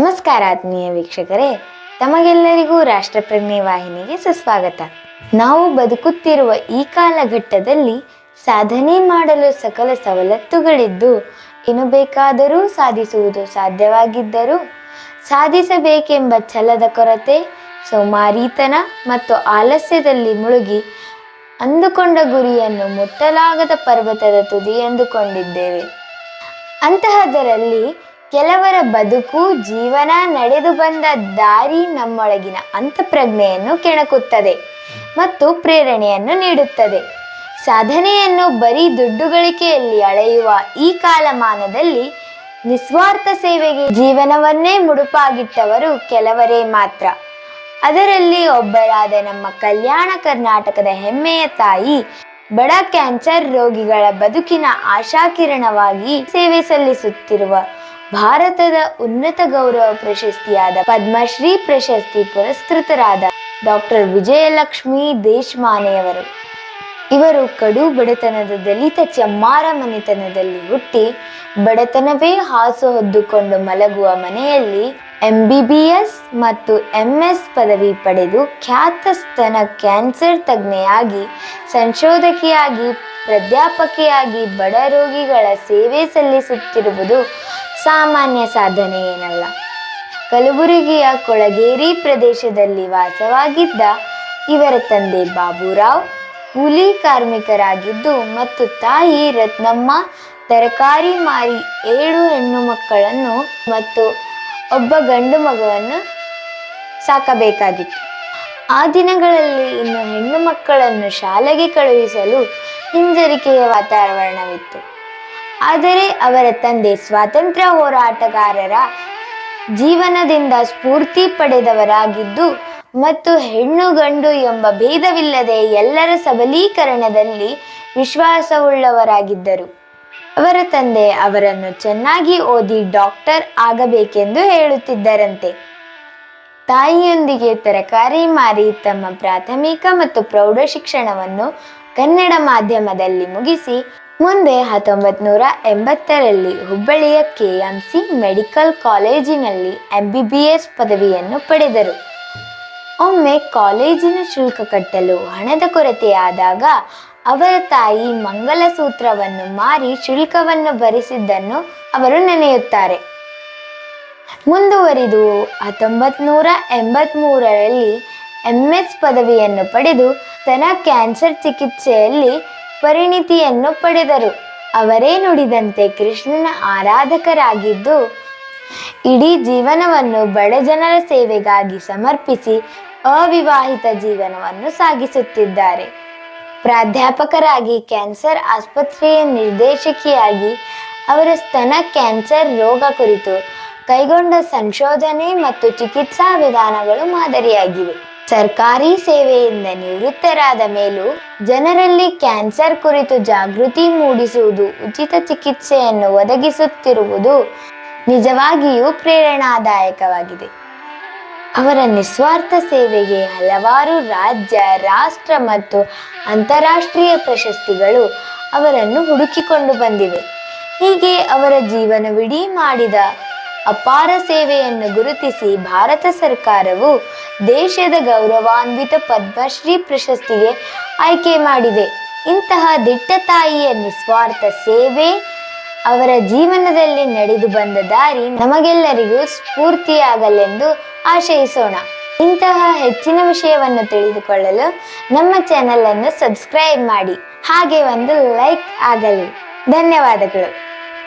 ನಮಸ್ಕಾರ ಆತ್ಮೀಯ ವೀಕ್ಷಕರೇ. ತಮಗೆಲ್ಲರಿಗೂ ರಾಷ್ಟ್ರಪ್ರಜ್ಞೆ ವಾಹಿನಿಗೆ ಸುಸ್ವಾಗತ. ನಾವು ಬದುಕುತ್ತಿರುವ ಈ ಕಾಲಘಟ್ಟದಲ್ಲಿ ಸಾಧನೆ ಮಾಡಲು ಸಕಲ ಸವಲತ್ತುಗಳಿದ್ದು ಏನು ಬೇಕಾದರೂ ಸಾಧಿಸುವುದು ಸಾಧ್ಯವಾಗಿದ್ದರೂ, ಸಾಧಿಸಬೇಕೆಂಬ ಛಲದ ಕೊರತೆ, ಸೋಮಾರಿತನ ಮತ್ತು ಆಲಸ್ಯದಲ್ಲಿ ಮುಳುಗಿ ಅಂದುಕೊಂಡ ಗುರಿಯನ್ನು ಮುಟ್ಟಲಾಗದ ಪರ್ವತದ ತುದಿ ಎಂದುಕೊಂಡಿದ್ದೇವೆ. ಅಂತಹದರಲ್ಲಿ ಕೆಲವರ ಬದುಕು ಜೀವನ ನಡೆದು ಬಂದ ದಾರಿ ನಮ್ಮೊಳಗಿನ ಅಂತಃಪ್ರಜ್ಞೆಯನ್ನು ಕೆಣಕುತ್ತದೆ ಮತ್ತು ಪ್ರೇರಣೆಯನ್ನು ನೀಡುತ್ತದೆ. ಸಾಧನೆಯನ್ನು ಬರೀ ದುಡ್ಡು ಗಳಿಕೆಯಲ್ಲಿ ಅಳೆಯುವ ಈ ಕಾಲಮಾನದಲ್ಲಿ ನಿಸ್ವಾರ್ಥ ಸೇವೆಗೆ ಜೀವನವನ್ನೇ ಮುಡುಪಾಗಿಟ್ಟವರು ಕೆಲವರೇ ಮಾತ್ರ. ಅದರಲ್ಲಿ ಒಬ್ಬರಾದ ನಮ್ಮ ಕಲ್ಯಾಣ ಕರ್ನಾಟಕದ ಹೆಮ್ಮೆಯ ತಾಯಿ ಬಡ ಕ್ಯಾನ್ಸರ್ ರೋಗಿಗಳ ಬದುಕಿನ ಆಶಾಕಿರಣವಾಗಿ ಸೇವೆ ಸಲ್ಲಿಸುತ್ತಿರುವ ಭಾರತದ ಉನ್ನತ ಗೌರವ ಪ್ರಶಸ್ತಿಯಾದ ಪದ್ಮಶ್ರೀ ಪ್ರಶಸ್ತಿ ಪುರಸ್ಕೃತರಾದ ಡಾಕ್ಟರ್ ವಿಜಯಲಕ್ಷ್ಮಿ ದೇಶಮಾನೆಯವರು. ಇವರು ಕಡು ಬಡತನದ ದಲಿತ ಚಮ್ಮಾರ ಮನೆತನದಲ್ಲಿ ಹುಟ್ಟಿ, ಬಡತನವೇ ಹಾಸು ಹೊದ್ದುಕೊಂಡು ಮಲಗುವ ಮನೆಯಲ್ಲಿ ಎಂಬಿಬಿಎಸ್ ಮತ್ತು ಎಂಎಸ್ ಪದವಿ ಪಡೆದು ಖ್ಯಾತ ಸ್ತನ ಕ್ಯಾನ್ಸರ್ ತಜ್ಞೆಯಾಗಿ, ಸಂಶೋಧಕಿಯಾಗಿ, ಪ್ರಾಧ್ಯಾಪಕಿಯಾಗಿ ಬಡ ರೋಗಿಗಳ ಸೇವೆ ಸಲ್ಲಿಸುತ್ತಿರುವುದು ಸಾಮಾನ್ಯ ಸಾಧನೆ ಏನಲ್ಲ. ಕಲಬುರಗಿಯ ಕೊಳಗೇರಿ ಪ್ರದೇಶದಲ್ಲಿ ವಾಸವಾಗಿದ್ದ ಇವರ ತಂದೆ ಬಾಬುರಾವ್ ಕೂಲಿ ಕಾರ್ಮಿಕರಾಗಿದ್ದು ಮತ್ತು ತಾಯಿ ರತ್ನಮ್ಮ ತರಕಾರಿ ಮಾರಿ ಏಳು ಹೆಣ್ಣು ಮಕ್ಕಳನ್ನು ಮತ್ತು ಒಬ್ಬ ಗಂಡು ಮಗುವನ್ನು ಸಾಕಬೇಕಾಗಿತ್ತು. ಆ ದಿನಗಳಲ್ಲಿ ಇನ್ನು ಹೆಣ್ಣು ಮಕ್ಕಳನ್ನು ಶಾಲೆಗೆ ಕಳುಹಿಸಲು ಹಿಂಜರಿಕೆಯ ವಾತಾವರಣವಿತ್ತು. ಆದರೆ ಅವರ ತಂದೆ ಸ್ವಾತಂತ್ರ್ಯ ಹೋರಾಟಗಾರರ ಜೀವನದಿಂದ ಸ್ಫೂರ್ತಿ ಪಡೆದವರಾಗಿದ್ದು ಮತ್ತು ಹೆಣ್ಣು ಗಂಡು ಎಂಬ ಭೇದವಿಲ್ಲದೆ ಎಲ್ಲರ ಸಬಲೀಕರಣದಲ್ಲಿ ವಿಶ್ವಾಸವುಳ್ಳವರಾಗಿದ್ದರು. ಅವರ ತಂದೆ ಅವರನ್ನು ಚೆನ್ನಾಗಿ ಓದಿ ಡಾಕ್ಟರ್ ಆಗಬೇಕೆಂದು ಹೇಳುತ್ತಿದ್ದರಂತೆ. ತಾಯಿಯೊಂದಿಗೆ ತರಕಾರಿ ಮಾರಿ ತಮ್ಮ ಪ್ರಾಥಮಿಕ ಮತ್ತು ಪ್ರೌಢ ಶಿಕ್ಷಣವನ್ನು ಕನ್ನಡ ಮಾಧ್ಯಮದಲ್ಲಿ ಮುಗಿಸಿ ಮುಂದೆ ಹತ್ತೊಂಬತ್ತು ನೂರ ಎಂಬತ್ತರಲ್ಲಿ ಹುಬ್ಬಳ್ಳಿಯ ಕೆ ಎಂ ಸಿ ಮೆಡಿಕಲ್ ಕಾಲೇಜಿನಲ್ಲಿ ಎಂ ಬಿ ಬಿ ಎಸ್ ಪದವಿಯನ್ನು ಪಡೆದರು. ಒಮ್ಮೆ ಕಾಲೇಜಿನ ಶುಲ್ಕ ಕಟ್ಟಲು ಹಣದ ಕೊರತೆಯಾದಾಗ ಅವರ ತಾಯಿ ಮಂಗಲಸೂತ್ರವನ್ನು ಮಾರಿ ಶುಲ್ಕವನ್ನು ಭರಿಸಿದ್ದನ್ನು ಅವರು ನೆನೆಯುತ್ತಾರೆ. ಮುಂದುವರಿದು ಹತ್ತೊಂಬತ್ತು ನೂರ ಎಂಬತ್ತ್ಮೂರರಲ್ಲಿ ಎಂ ಎಸ್ ಪದವಿಯನ್ನು ಪಡೆದು ತನ್ನ ಕ್ಯಾನ್ಸರ್ ಚಿಕಿತ್ಸೆಯಲ್ಲಿ ಪರಿಣಿತಿಯನ್ನು ಪಡೆದರು. ಅವರೇ ನುಡಿದಂತೆ ಕೃಷ್ಣನ ಆರಾಧಕರಾಗಿದ್ದು, ಇಡೀ ಜೀವನವನ್ನು ಬಡ ಜನರ ಸೇವೆಗಾಗಿ ಸಮರ್ಪಿಸಿ ಅವಿವಾಹಿತ ಜೀವನವನ್ನು ಸಾಗಿಸುತ್ತಿದ್ದಾರೆ. ಪ್ರಾಧ್ಯಾಪಕರಾಗಿ ಕ್ಯಾನ್ಸರ್ ಆಸ್ಪತ್ರೆಯ ನಿರ್ದೇಶಕಿಯಾಗಿ ಅವರ ಸ್ತನ ಕ್ಯಾನ್ಸರ್ ರೋಗ ಕುರಿತು ಕೈಗೊಂಡ ಸಂಶೋಧನೆ ಮತ್ತು ಚಿಕಿತ್ಸಾ ವಿಧಾನಗಳು ಮಾದರಿಯಾಗಿವೆ. ಸರ್ಕಾರಿ ಸೇವೆಯಿಂದ ನಿವೃತ್ತರಾದ ಮೇಲೂ ಜನರಲ್ಲಿ ಕ್ಯಾನ್ಸರ್ ಕುರಿತು ಜಾಗೃತಿ ಮೂಡಿಸುವುದು, ಉಚಿತ ಚಿಕಿತ್ಸೆಯನ್ನು ಒದಗಿಸುತ್ತಿರುವುದು ನಿಜವಾಗಿಯೂ ಪ್ರೇರಣಾದಾಯಕವಾಗಿದೆ. ಅವರ ನಿಸ್ವಾರ್ಥ ಸೇವೆಗೆ ಹಲವಾರು ರಾಜ್ಯ, ರಾಷ್ಟ್ರ ಮತ್ತು ಅಂತಾರಾಷ್ಟ್ರೀಯ ಪ್ರಶಸ್ತಿಗಳು ಅವರನ್ನು ಹುಡುಕಿಕೊಂಡು ಬಂದಿವೆ. ಹೀಗೆ ಅವರ ಜೀವನವಿಡೀ ಮಾಡಿದ ಅಪಾರ ಸೇವೆಯನ್ನು ಗುರುತಿಸಿ ಭಾರತ ಸರ್ಕಾರವು ದೇಶದ ಗೌರವಾನ್ವಿತ ಪದ್ಮಶ್ರೀ ಪ್ರಶಸ್ತಿಗೆ ಆಯ್ಕೆ ಮಾಡಿದೆ. ಇಂತಹ ದಿಟ್ಟ ತಾಯಿಯ ನಿಸ್ವಾರ್ಥ ಸೇವೆ, ಅವರ ಜೀವನದಲ್ಲಿ ನಡೆದು ಬಂದ ದಾರಿ ನಮಗೆಲ್ಲರಿಗೂ ಸ್ಫೂರ್ತಿಯಾಗಲೆಂದು ಆಶಯಿಸೋಣ. ಇಂತಹ ಹೆಚ್ಚಿನ ವಿಷಯವನ್ನು ತಿಳಿದುಕೊಳ್ಳಲು ನಮ್ಮ ಚಾನೆಲ್ ಅನ್ನು ಸಬ್ಸ್ಕ್ರೈಬ್ ಮಾಡಿ. ಹಾಗೆ ಒಂದು ಲೈಕ್ ಆಗಲಿ. ಧನ್ಯವಾದಗಳು.